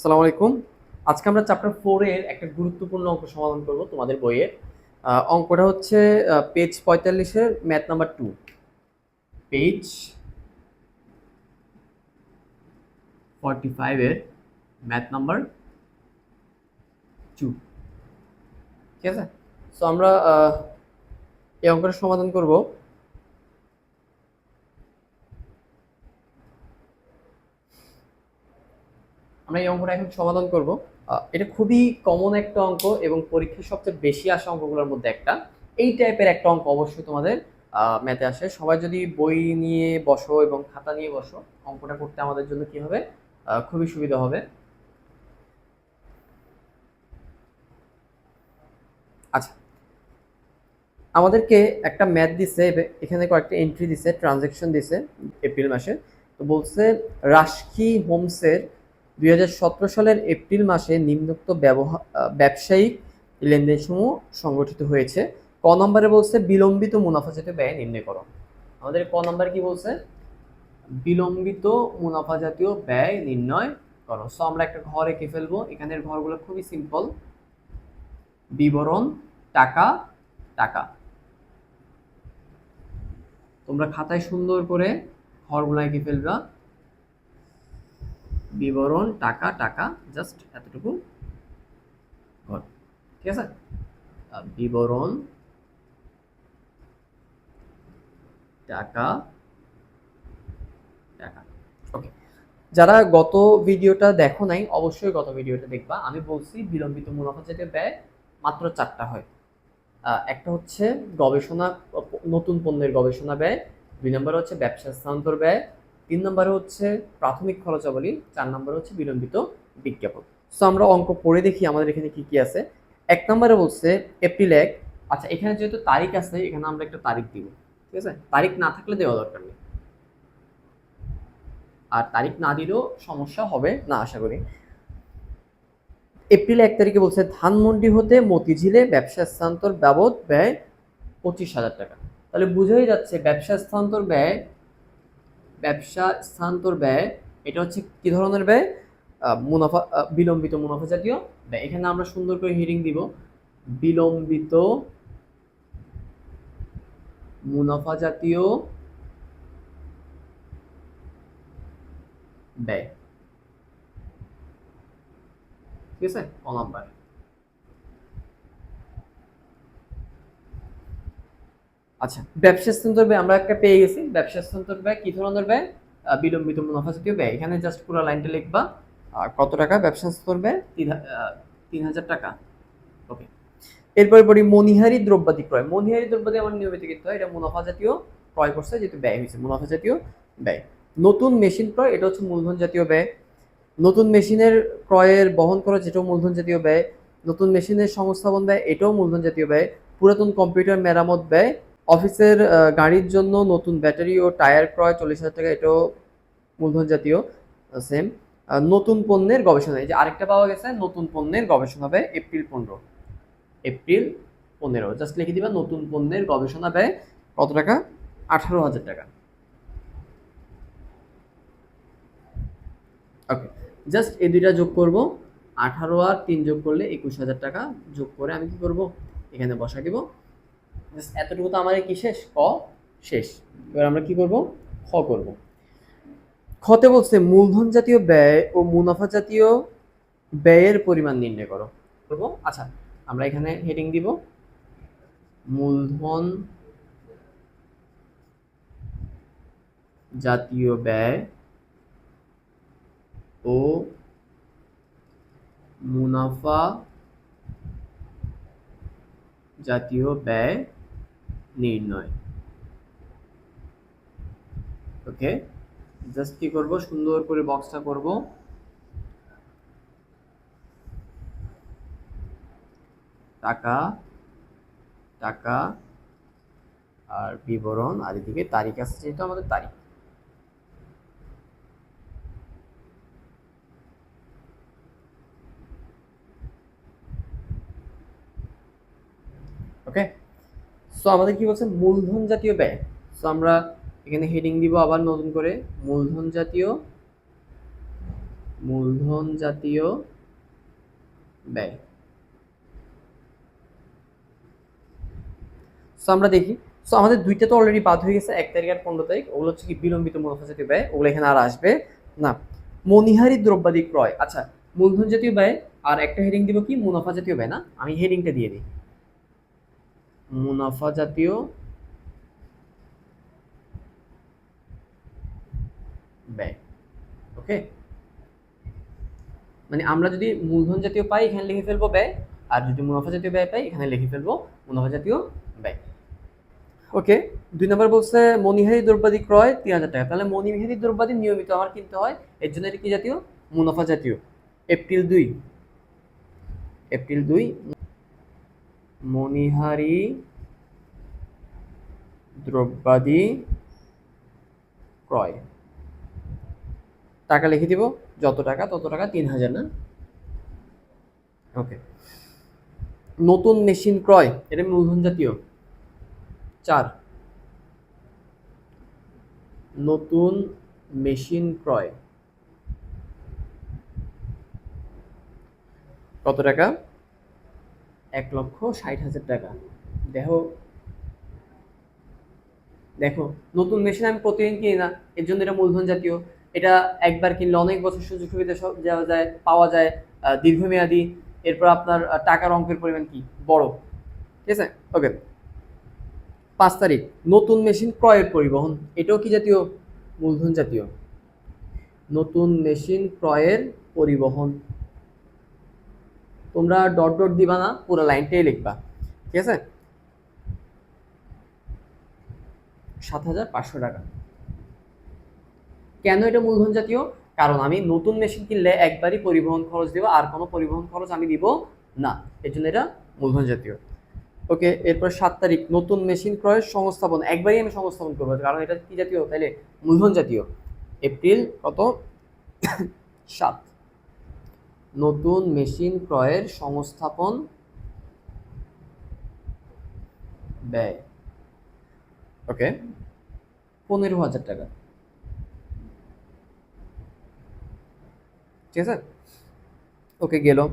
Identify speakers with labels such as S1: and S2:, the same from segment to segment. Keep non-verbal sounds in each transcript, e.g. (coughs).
S1: আসসালামু আলাইকুম। আজকে আমরা চ্যাপ্টার ফোরের একটা গুরুত্বপূর্ণ অঙ্ক সমাধান করব তোমাদের বইয়ের। অঙ্কটা হচ্ছে পেজ পঁয়তাল্লিশের math number two page forty ফাইভের ম্যাথ নাম্বার টু ঠিক আছে? সো আমরা এই অঙ্কটা সমাধান করব। আমরা এই অঙ্কটা এখন সমাধান করব। এটা খুবই কমন একটা অঙ্ক এবং পরীক্ষায় সবচেয়ে বেশি আসা অঙ্কগুলোর মধ্যে একটা। এই টাইপের একটা অঙ্ক অবশ্যই তোমাদের ম্যাথে আসে। সবাই যদি বই নিয়ে বসো এবং খাতা নিয়ে বসো, অঙ্কটা করতে আমাদের জন্য কি হবে? খুবই সুবিধা হবে। আচ্ছা। আমাদেরকে একটা ম্যাথ দিছে এখানে কয়েকটা এন্ট্রি দিছে ট্রানজেকশন দিছে, এপ্রিল মাসে। তো বলছে রাশকি হোমসের দুই হাজার সতেরো সালের এপ্রিল মাসে নিম্নোক্ত ব্যবহার ব্যবসায়িক লেনদেনসমূহ সংগঠিত হয়েছে। ক নম্বরে বলছে বিলম্বিত মুনাফা জাতীয় ব্যয় নির্ণয় করো। আমাদের ক নম্বরে কি বলছে? বিলম্বিত মুনাফা জাতীয় ব্যয় নির্ণয় করো। সো আমরা একটা ঘর এঁকে ফেলব। এখানের ঘরগুলো খুবই সিম্পল বিবরণ, টাকা টাকা। তোমরা খাতায় সুন্দর করে ঘরগুলো এঁকে ফেলবা। বিবরণ, টাকা টাকা জাস্ট এতটুকু ঠিক আছে? বিবরণ, টাকা টাকা। ওকে যারা গত ভিডিওটা দেখো নাই, অবশ্যই গত ভিডিওটা দেখবা। আমি বলছি, বিলম্বিত মুনাফা যেটা ব্যয়, মাত্র চারটা হয়। একটা হচ্ছে গবেষণা, নতুন পণ্যের গবেষণা ব্যয়, দুই নম্বরে হচ্ছে ব্যবসা স্থানান্তর ব্যয় তিন নম্বরে হচ্ছে প্রাথমিক খরচাবলী, চার নম্বরে হচ্ছে বিলম্বিত বিজ্ঞাপন। সো আমরা অঙ্ক পড়ে দেখি আমাদের এখানে কি কি আছে। এক নম্বরে বলছে এপ্রিল এক। আচ্ছা এখানে যেহেতু তারিখ আছে, এখানে আমরা একটা তারিখ দিব, ঠিক আছে? তারিখ না থাকলে দেওয়া দরকার নেই। আর তারিখ না দিলেও সমস্যা হবে না, আশা করি। এপ্রিল এক তারিখে বলছে, ধানমন্ডি হতে মতিঝিলে ব্যবসা স্থানান্তর বাবদ ব্যয় পঁচিশ হাজার টাকা। তাহলে বুঝাই যাচ্ছে ব্যবসা স্থানান্তর ব্যয় ব্যবসা স্থানান্তর ব্যয়, এটা হচ্ছে কি ধরনের ব্যয়? মুনাফা বিলম্বিত মুনাফা জাতীয় ব্যয়। এখানে আমরা সুন্দর করে হিডিং দিব। বিলম্বিত মুনাফা জাতীয় ব্যয়। ঠিক আছে? ক নাম্বার? আচ্ছা ব্যবসা স্থানান্তর ব্যয় আমরা একটা পেয়ে গেছি। ব্যবসা স্থানান্তর ব্যয় কি ধরনের ব্যয়? বিলম্বিত মুনাফা জাতীয় ব্যয়। এখানে জাস্ট পুরো লাইনটা লিখবা। কত টাকা ব্যবসা স্থানান্তর ব্যয়? তিন হাজার টাকা। ওকে এরপরে পড়ি মনিহারি দ্রব্যাদি ক্রয়। মনিহারি দ্রব্যাদি আমার নিয়মিত কিন্তু হয়। এটা মুনাফা জাতীয় ক্রয় করছে, যেহেতু ব্যয় হয়েছে, মুনাফা জাতীয় ব্যয়। নতুন মেশিন ক্রয়, এটা হচ্ছে মূলধন জাতীয় ব্যয়। নতুন মেশিনের ক্রয়ের বহন করা, যেটাও মূলধন জাতীয় ব্যয়। নতুন মেশিনের সংস্থাপন ব্যয়, এটাও মূলধন জাতীয় ব্যয়। পুরাতন কম্পিউটার মেরামত ব্যয় অফিসের গাড়ির জন্য নতুন ব্যাটারি ও টায়ার ক্রয় চল্লিশ হাজার টাকা, এটাও মূলধন জাতীয় সেম নতুন পণ্যের গবেষণা, এই যে আরেকটা পাওয়া গেছে, নতুন পণ্যের গবেষণা ব্যয় এপ্রিল পনেরো। এপ্রিল পনেরো জাস্ট লিখে দিবা, নতুন পণ্যের গবেষণা ব্যয় কত টাকা? আঠারো হাজার টাকা। ওকে জাস্ট এই দুইটা যোগ করব, আঠারো আর তিন যোগ করলে একুশ হাজার টাকা, যোগ করে আমি কি করব? এখানে বসা দিব। এতটুকু তো আমাদের কি শেষ? ক শেষ। এবার আমরা কি করব? খ করব। খতে বলছে, মূলধন জাতীয় ব্যয় ও মুনাফা জাতীয় ব্যয়ের পরিমাণ নির্ণয় করো। করব? আচ্ছা আমরা এখানে হেডিং দিব। মূলধন জাতীয় ব্যয় ও মুনাফা জাতীয় ব্যয় নির্ণয়। ওকে? জাস্ট কি করব? সুন্দর করে বক্সটা করব। টাকা টাকা, আর বিবরণ, আর এদিকে তারিখ আছে যেহেতু আমাদের তারিখ। ওকে? সো আমাদের কি বলছে? মূলধন জাতীয় ব্যয়। সো আমরা এখানে হেডিং দিব আবার নতুন করে, মূলধন জাতীয় মূলধন জাতীয় ব্যয়। সো আমরা দেখি। সো আমাদের দুইটা তো অলরেডি বাদ হয়ে গেছে, এক তারিখ আর পনেরো তারিখ। ওগুলো হচ্ছে কি বিলম্বিত মুনাফা জাতীয় ব্যয়, ওগুলো এখানে আর আসবে না। মনিহারি দ্রব্যাদি ক্রয়। আচ্ছা মূলধন জাতীয় ব্যয়, আর একটা হেডিং দিব কি? মুনাফা জাতীয় ব্যয় না? আমি হেডিংটা দিয়ে দিই। মুনাফা জাতীয় ব্যয় ওকে মানে আমরা যদি মূলধন জাতীয় পাই, এখানে লিখে ফেলব ব্যয়, আর যদি মুনাফা জাতীয় ব্যয় পাই, এখানে লিখে ফেলব মুনাফা জাতীয় ব্যয় ওকে দুই নম্বর বলছে, মণিহারি দ্রব্যাদি ক্রয় তিন হাজার টাকা। তাহলে মণিহারি দ্রব্যাদি নিয়মিত আমার কিনতে হয়, এর জন্য এটা কি জাতীয়? মুনাফা জাতীয়। এপ্রিল দুই। এপ্রিল দুই মণিহারি দ্রব্যাদি ক্রয়। টাকা লিখে দিব, যত টাকা, তত টাকা তিন হাজার, না? ওকে নতুন মেশিন ক্রয়, এটা মূলধন জাতীয়। চার। নতুন মেশিন ক্রয়। কত টাকা? এক লক্ষ ষাট হাজার টাকা। দেখো। দেখো, নতুন মেশিন আমি প্রতিদিন কিনি না, এর জন্য এটা মূলধন জাতীয়। এটা একবার কিনলে অনেক বছর সুযোগ সুবিধা সব দেওয়া যায়, পাওয়া যায় দীর্ঘমেয়াদী। এরপর আপনার টাকার অঙ্কের পরিমাণ কি? বড়। ঠিক আছে? ওকে। পাঁচ তারিখ, নতুন মেশিন ক্রয়ের পরিবহন। এটাও কি জাতীয়? মূলধন জাতীয়। নতুন মেশিন ক্রয়ের পরিবহন। তোমরা ডট ডট দিবা না, পুরো লাইনটাই লিখবা। ঠিক আছে? সাত হাজার পাঁচশো টাকা। কেন এটা মূলধন জাতীয়? কারণ আমি নতুন মেশিন কিনলে একবারই পরিবহন খরচ দেবো, আর কোনো পরিবহন খরচ আমি দিব না। এর জন্য এটা মূলধন জাতীয়। ওকে, এরপর সাত তারিখ, নতুন মেশিন ক্রয়ের সংস্থাপন। একবারই আমি সংস্থাপন করব, কারণ এটা কি জাতীয়? তাইলে মূলধন জাতীয়। এপ্রিল কত? (coughs) সাত। নতুন মেশিন ক্রয়ের সংস্থাপন ব্যয়। ওকে। পনেরো হাজার টাকা। ঠিক আছে? ওকে, গেল।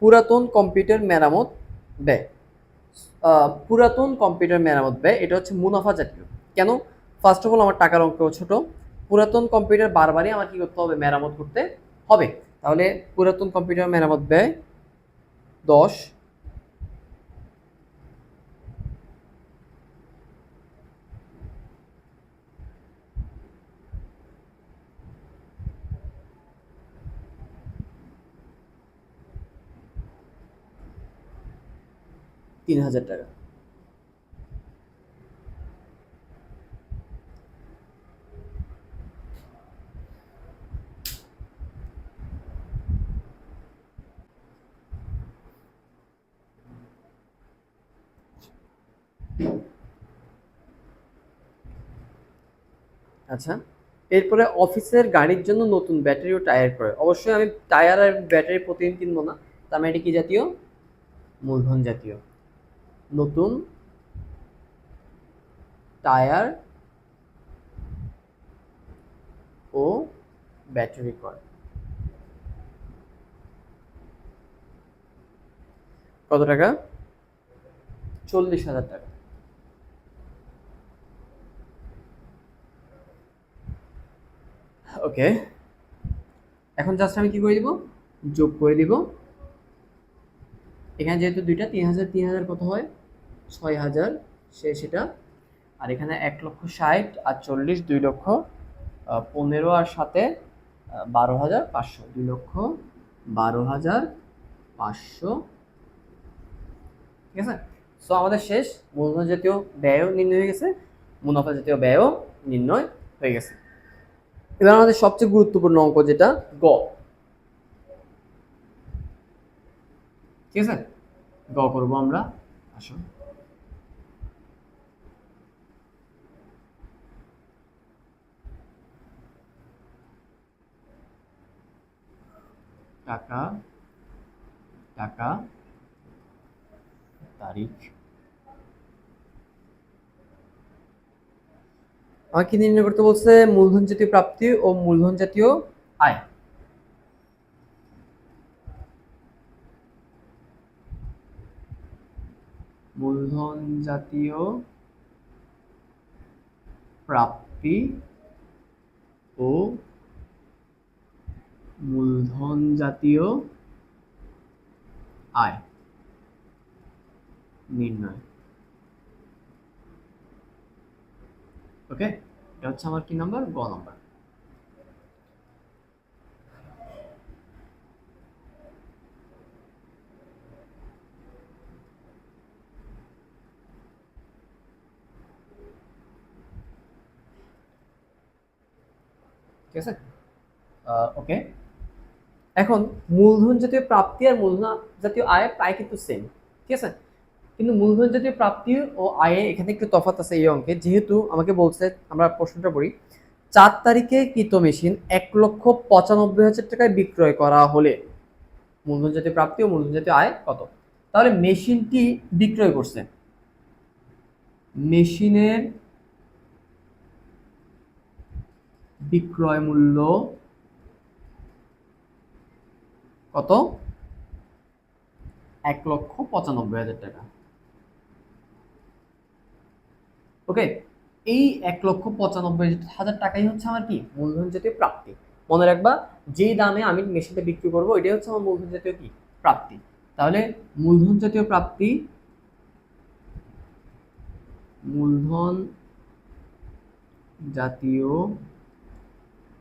S1: পুরাতন কম্পিউটার মেরামত ব্যয়। পুরাতন কম্পিউটার মেরামত ব্যয়, এটা হচ্ছে মুনাফা জাতীয়। কেন? ফার্স্ট অফ অল আমার টাকার অঙ্ক ছোট। পুরাতন কম্পিউটার বারবারই আমার কি করতে হবে? মেরামত করতে হবে। তাহলে পুরাতন কম্পিউটার মেরামত ব্যয় দশ। তিন হাজার টাকা। আচ্ছা এরপরে অফিসের গাড়ির জন্য নতুন ব্যাটারি ও টায়ার করে। অবশ্যই আমি টায়ার আর ব্যাটারি প্রতিদিন কিনবো না। তার মানে কি জাতীয়? মূলধন জাতীয়। নতুন টায়ার ও ব্যাটারি ক্রয় কত টাকা? চল্লিশ হাজার টাকা। ওকে। এখন জাস্ট আমি কি করে দিব? যোগ করে দিব। এখানে যেহেতু দুইটা তিন হাজার তিন হাজার কত হয়? ছয় হাজার সে সেটা। আর এখানে এক লক্ষ ষাট আর চল্লিশ, দুই লক্ষ পনেরো আর সাথে বারো হাজার পাঁচশো। দুই লক্ষ বারো হাজার পাঁচশো। ঠিক আছে? সো আমাদের শেষ। মূলধন জাতীয় ব্যয়ও নির্ণয় হয়ে গেছে। মুনাফা জাতীয় ব্যয়ও নির্ণয় হয়ে গেছে। এবার আমাদের সবচেয়ে গুরুত্বপূর্ণ অঙ্ক যেটা, গ। ঠিক আছে? গ করব আমরা। আসো টাকা টাকা, তারিখ। আমাকে নির্ণয় করতে বলছে? মূলধন জাতীয় প্রাপ্তি ও মূলধন জাতীয় আয়। মূলধন জাতীয় প্রাপ্তি ও মূলধন জাতীয় আয়। নির্ণয়। ওকে এটা হচ্ছে আমার কি নাম্বার? গ নাম্বার। ঠিক আছে? ওকে। এখন, মূলধন জাতীয় প্রাপ্তি আর মূলধন জাতীয় আয় প্রায় কিন্তু সেম ঠিক আছে? কিন্তু মূলধন জাতীয় প্রাপ্তি ও আয়ে এখানে একটু তফাৎ আছে এই অঙ্কে। যেহেতু আমাকে বলছে, আমরা প্রশ্নটা পড়ি, চার তারিখে কৃত মেশিন এক লক্ষ পঁচানব্বই হাজার টাকায় বিক্রয় করা হলে মূলধন জাতীয় প্রাপ্তি ও মূলধন জাতীয় আয় কত? তাহলে মেশিনটি বিক্রয় করছে। মেশিনের বিক্রয় মূল্য কত? এক লক্ষ পঁচানব্বই হাজার টাকা। ওকে এই এক লক্ষ পঁচানব্বই হাজার টাকাই হচ্ছে আমার কি? মূলধন জাতীয় প্রাপ্তি। মনে রাখবা যেই দামে আমি মেশিনটা বিক্রি করব, এটাই হচ্ছে আমার মূলধন জাতীয় কি? প্রাপ্তি। তাহলে মূলধন জাতীয় প্রাপ্তি, মূলধন জাতীয়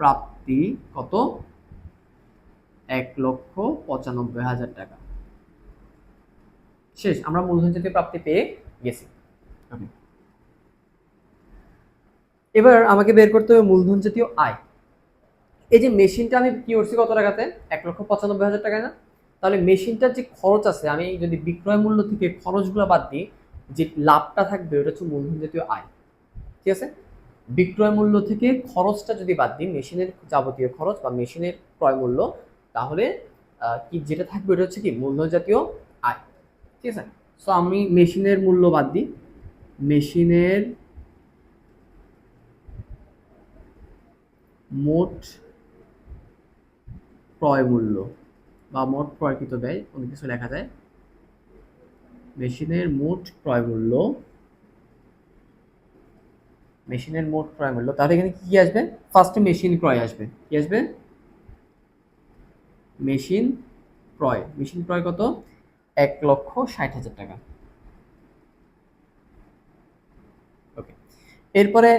S1: প্রাপ্তি কত? এক লক্ষ পঁচানব্বই হাজার টাকা। শেষ, আমরা মূলধন জাতীয় প্রাপ্তি পেয়ে গেছি। Okay. এবার আমাকে বের করতে হবে মূলধন জাতীয় আয়। এই যে মেশিনটা আমি কি করছি কত টাকাতে? এক লক্ষ পঁচানব্বই হাজার টাকায় না? তাহলে মেশিনটার যে খরচ আছে, আমি যদি বিক্রয় মূল্য থেকে খরচগুলো বাদ দিই, যে লাভটা থাকবে ওটা হচ্ছে মূলধন জাতীয় আয়। ঠিক আছে? বিক্রয় মূল্য থেকে খরচটা যদি বাদ দিই, মেশিনের যাবতীয় খরচ বা মেশিনের ক্রয় মূল্য, তাহলে কি যেটা থাকবে ওটা হচ্ছে কি? মূলধন জাতীয় আয়। ঠিক আছে? সো আমি মেশিনের মূল্য বাদ দিই। মেশিনের মোট ক্রয় মূল্য বা মোট ক্রয়কৃত ব্যয়, অনেক কিছু লেখা যায়। মেশিনের মোট ক্রয় মূল্য, মেশিনের মোট ক্রয় মূল্য তাহলে এখানে কি আসবে? ফার্স্টে মেশিন ক্রয় আসবে। কি আসবে? মেশিন ক্রয়। মেশিন ক্রয় কত? এক লক্ষ ষাট হাজার টাকা। ওকে এরপরে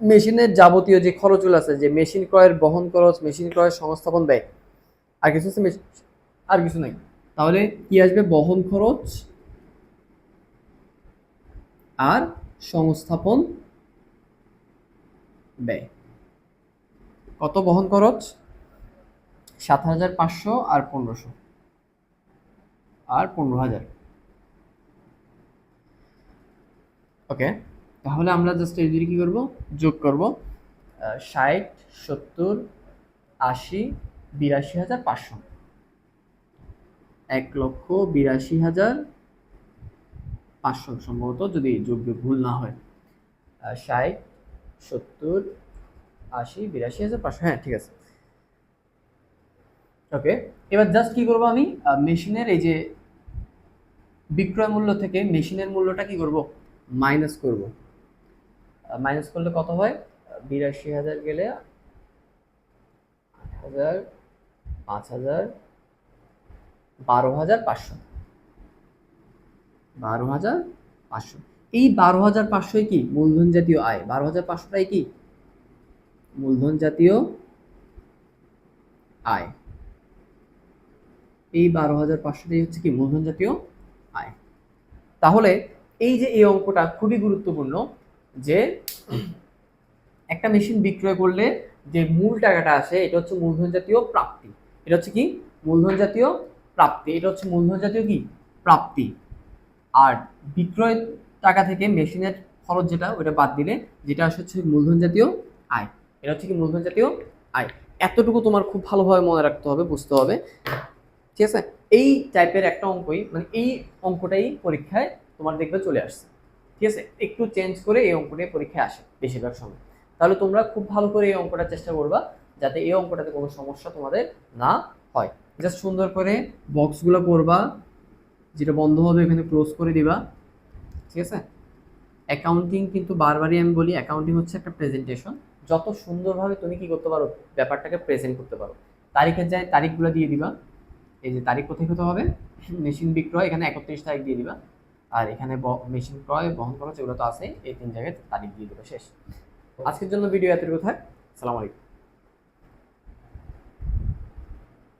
S1: মেশিনের যাবতীয় যে খরচগুলো আছে, যে মেশিন ক্রয়ের বহন খরচ, মেশিন ক্রয়ের সংস্থাপন ব্যয়, আর কিছু আছে আর কিছু নাই। তাহলে কি আসবে? বহন খরচ আর সংস্থাপন ব্যয়। কত বহন খরচ? সাত হাজার পাঁচশো আর পনেরোশো। আর পনেরো হাজার। ওকে তাহলে আমরা জাস্ট এই দুটি কি করব? যোগ করব। ষাট, সত্তর, আশি, বিরাশি হাজার পাঁচশো। এক লক্ষ বিরাশি হাজার পাঁচশো সম্ভবত যদি যোগ ভুল না হয়। ষাট, সত্তর, আশি, বিরাশি হাজার পাঁচশো। হ্যাঁ ঠিক আছে। ওকে এবার জাস্ট কি করব আমি? মেশিনের এই যে বিক্রয় মূল্য থেকে মেশিনের মূল্যটা কি করব? মাইনাস করব। মাইনাস করলে কত হয়? বিরাশি হাজার গেলে হাজার, পাঁচ হাজার, বারো হাজার পাঁচশো। বারো হাজার পাঁচশো। এই বারো হাজার পাঁচশোই কি? মূলধন জাতীয় আয়। বারো হাজার পাঁচশোটাই কি? মূলধন জাতীয় আয়। এই বারো হাজার পাঁচশোটাই হচ্ছে কি? মূলধন জাতীয় আয়। তাহলে এই যে এই অঙ্কটা খুবই গুরুত্বপূর্ণ। যে একটা মেশিন বিক্রয় করলে যে মূল টাকাটা আসে, এটা হচ্ছে মূলধন জাতীয় প্রাপ্তি। এটা হচ্ছে কি? মূলধন জাতীয় প্রাপ্তি। এটা হচ্ছে মূলধন জাতীয় কি? প্রাপ্তি। আর বিক্রয় টাকা থেকে মেশিনের খরচ যেটা ওটা বাদ দিলে যেটা আসে হচ্ছে মূলধন জাতীয় আয়। এটা হচ্ছে কি? মূলধন জাতীয় আয়। এতটুকু তোমার খুব ভালোভাবে মনে রাখতে হবে, বুঝতে হবে। ঠিক আছে? এই টাইপের একটা অঙ্কই মানে এই অঙ্কটাই পরীক্ষায় তোমার দেখবে চলে আসছে। ঠিক আছে? একটু চেঞ্জ করে এই অঙ্কটাই পরীক্ষায় আসে বেশিরভাগ সময়। তাহলে তোমরা খুব ভালো করে এই অঙ্কটা চেষ্টা করবা যাতে এই অঙ্কটাতে কোনো সমস্যা তোমাদের না হয়। জাস্ট সুন্দর করে বক্সগুলো করবা, যেটা বন্ধ হবে এখানে ক্লোজ করে দিবা, ঠিক আছে? অ্যাকাউন্টিং কিন্তু বারবারই আমি বলি অ্যাকাউন্টিং হচ্ছে একটা প্রেজেন্টেশন যত সুন্দরভাবে তুমি কি করতে পারো, ব্যাপারটাকে প্রেজেন্ট করতে পারো। তারিখের যায় তারিখগুলো দিয়ে দিবা। এই যে তারিখ কোথায় হতে হবে? মেশিন বিক্রয়, এখানে একত্রিশ তারিখ দিয়ে দিবা। আর এখানে মেশিন ক্রয় বহন করা এগুলো তো আছে এই তিন জায়গায় তারিখ দিয়ে দেবে শেষ। আজকের জন্য ভিডিও এতটুকু থাক। সালাম আলাইকুম।